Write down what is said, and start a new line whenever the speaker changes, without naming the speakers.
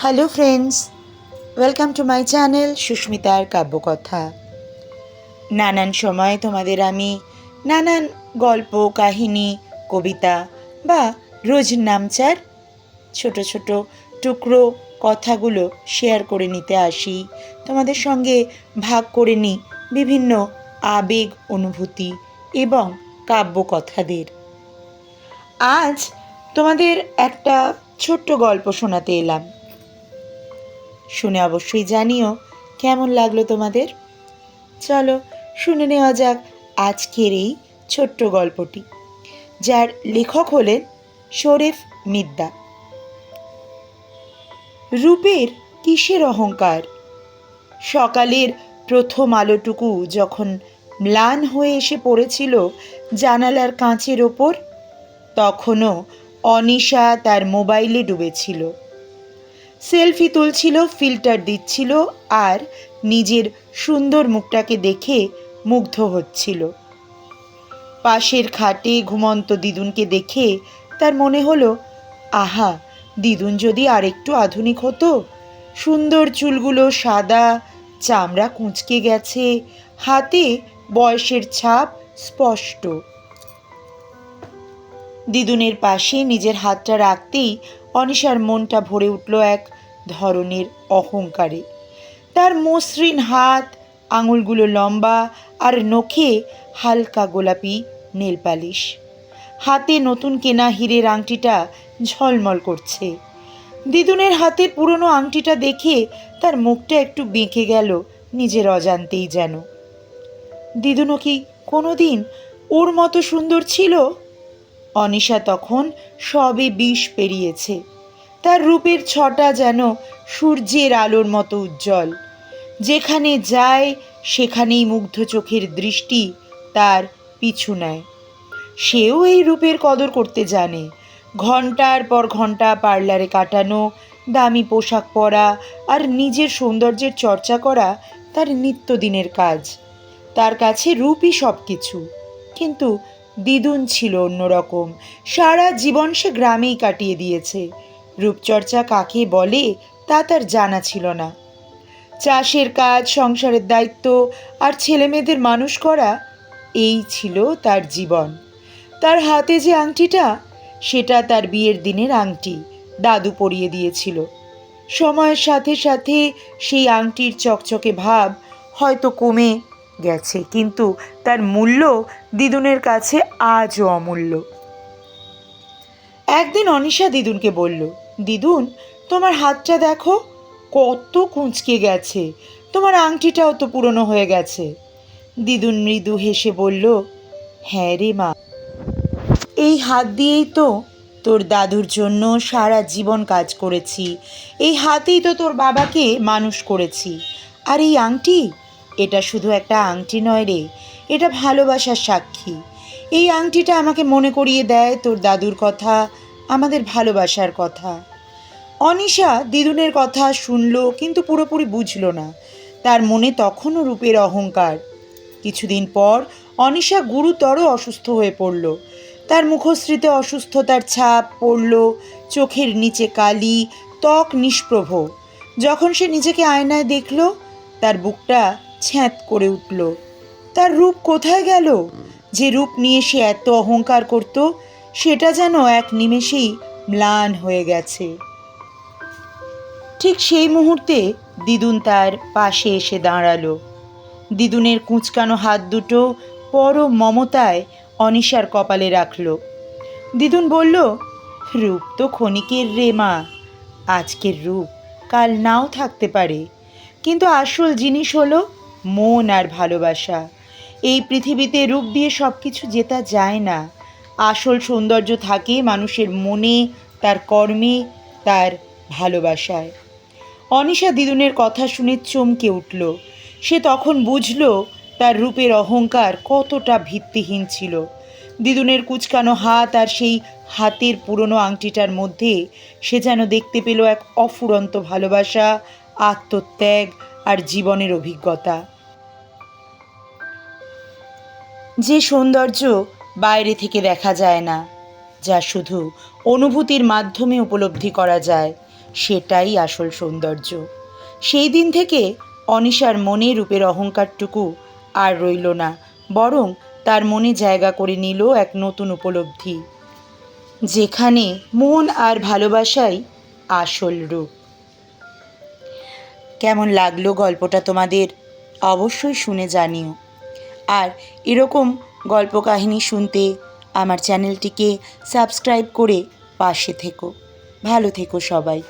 Hello friends welcome to my channel সুস্মিতার কাব্যকথা নানান সময় তোমাদের আমি নানান গল্প, কাহিনী, কবিতা বা রোজ নামচার ছোট ছোট টুকরো কথাগুলো শেয়ার করে নিতে আসি। তোমাদের সঙ্গে ভাগ করে নিই বিভিন্ন আবেগ, অনুভূতি এবং কাব্যকথাদের। আজ তোমাদের একটা ছোট্ট গল্প শোনাতে এলাম। শুনে অবশ্যই জানিও কেমন লাগল তোমাদের। চলো, শুনে নেওয়া যাক আজকের এই ছোট্ট গল্পটি, যার লেখক হলেন শরীফ মিদ্দা। রূপের কিসের অহংকার? সকালের প্রথম আলোটুকু যখন ম্লান হয়ে এসে পড়েছিল জানালার কাঁচের ওপর, তখনও অনিশা তার মোবাইলে ডুবেছিল। সেলফি তুলছিল, ফিল্টার দিচ্ছিল আর নিজের সুন্দর মুখটাকে দেখে মুগ্ধ হচ্ছিল। পাশের খাটে ঘুমন্ত দিদুনকে দেখে তার মনে হলো, আহা, দিদুন যদি আরেকটু আধুনিক হতো, সুন্দর চুলগুলো সাদা, চামড়া কুঁচকে গেছে, হাতে বয়সের ছাপ স্পষ্ট। দিদুনের পাশে নিজের হাতটা রাখতেই অনিশার মনটা ভরে উঠল এক ধরনের অহংকারে। তার মসৃণ হাত, আঙুলগুলো লম্বা আর নখে হালকা গোলাপি নেল পালিশ। হাতে নতুন কেনা হীরের আংটিটা ঝলমল করছে। দিদুনের হাতে পুরনো আংটিটা দেখে তার মুখটা একটু বেঁকে গেল নিজের অজান্তেই যেন। দিদুনও কি কোনোদিন ওর মতো সুন্দর ছিল? অনিশা তখন সবে বিষ পেরিয়েছে। তার রূপের ছটা যেন সূর্যের আলোর মতো উজ্জ্বল। যেখানে যায়, সেখানেই মুগ্ধ চোখের দৃষ্টি তার পিছু নেয়। সেও এই রূপের কদর করতে জানে। ঘণ্টার পর ঘণ্টা পার্লারে কাটানো, দামি পোশাক পরা আর নিজের সৌন্দর্যের চর্চা করা তার নিত্যদিনের কাজ। তার কাছে রূপই সব কিছু কিন্তু দিদুন ছিল অন্যরকম। সারা জীবন সে গ্রামেই কাটিয়ে দিয়েছে। রূপচর্চা কাকে বলে তা তার জানা ছিল না। চাষের কাজ, সংসারের দায়িত্ব আর ছেলেমেয়েদের মানুষ করা এই ছিল তার জীবন। তার হাতে যে আংটিটা, সেটা তার বিয়ের দিনের আংটি, দাদু পরিয়ে দিয়েছিল। সময়ের সাথে সাথে সেই আংটির চকচকে ভাব হয়তো কমে গেছে, কিন্তু তার মূল্য দিদুনের কাছে আজও অমূল্য। একদিন অনিশা দিদুনকে বলল দিদুন তোমার হাতটা দেখো, কত কুঁচকে গেছে, তোমার আংটিটাও তো পুরনো হয়ে গেছে। দিদুন মৃদু হেসে বলল হ্যাঁ রে মা, এই হাত দিয়েই তো তোর দাদুর জন্য সারা জীবন কাজ করেছি, এই হাতেই তো তোর বাবাকে মানুষ করেছি, আর এই আংটি এটা শুধু একটা আংটি নয় রে, এটা ভালোবাসার সাক্ষী। এই আংটিটা আমাকে মনে করিয়ে দেয় তোর দাদুর কথা, আমাদের ভালোবাসার কথা। অনিশা দিদুনের কথা শুনলো কিন্তু পুরোপুরি বুঝলো না। তার মনে তখনও রূপের অহংকার। কিছুদিন পর অনিশা গুরুতর অসুস্থ হয়ে পড়ল। তার মুখশ্রীতে অসুস্থতার ছাপ পড়ল, চোখের নিচে কালি, ত্বক নিষ্প্রভ। যখন সে নিজেকে আয়নায় দেখল, তার বুকটা ছ্যাঁত করে উঠল। তার রূপ কোথায় গেল? যে রূপ নিয়ে সে এত অহংকার করত, সেটা যেন এক নিমেষেই ম্লান হয়ে গেছে। ঠিক সেই মুহূর্তে দিদুন তার পাশে এসে দাঁড়াল। দিদুনের কুঁচকানো হাত দুটো পরম মমতায় অনিশার কপালে রাখল। দিদুন বলল, রূপ তো ক্ষণিকের রে মা, আজকের রূপ কাল নাও থাকতে পারে। কিন্তু আসল জিনিস হলো মন আর ভালোবাসা। এই পৃথিবীতে রূপ দিয়ে সব কিছু জেতা যায় না। আসল সৌন্দর্য থাকে মানুষের মনে, তার কর্মে, তার ভালোবাসায়। অনিশা দিদুনের কথা শুনে চমকে উঠল। সে তখন বুঝল তার রূপের অহংকার কতটা ভিত্তিহীন ছিল। দিদুনের কুচকানো হাত আর সেই হাতের পুরনো আংটিটার মধ্যে সে যেন দেখতে পেল এক অফুরন্ত ভালোবাসা, আত্মত্যাগ আর জীবনের অভিজ্ঞতা। যে সৌন্দর্য বাইরে থেকে দেখা যায় না, যা শুধু অনুভূতির মাধ্যমে উপলব্ধি করা যায়, সেটাই আসল সৌন্দর্য। সেই দিন থেকে অনিশার মনে রূপের অহংকারটুকু আর রইল না, বরং তার মনে জায়গা করে নিল এক নতুন উপলব্ধি, যেখানে মন আর ভালোবাসাই আসল রূপ। কেমন লাগল গল্পটা তোমাদের? অবশ্যই শুনে জানিও। আর এরকম গল্প কাহিনী শুনতে আমার চ্যানেলটিকে সাবস্ক্রাইব করে পাশে থেকো। ভালো থেকো সবাই।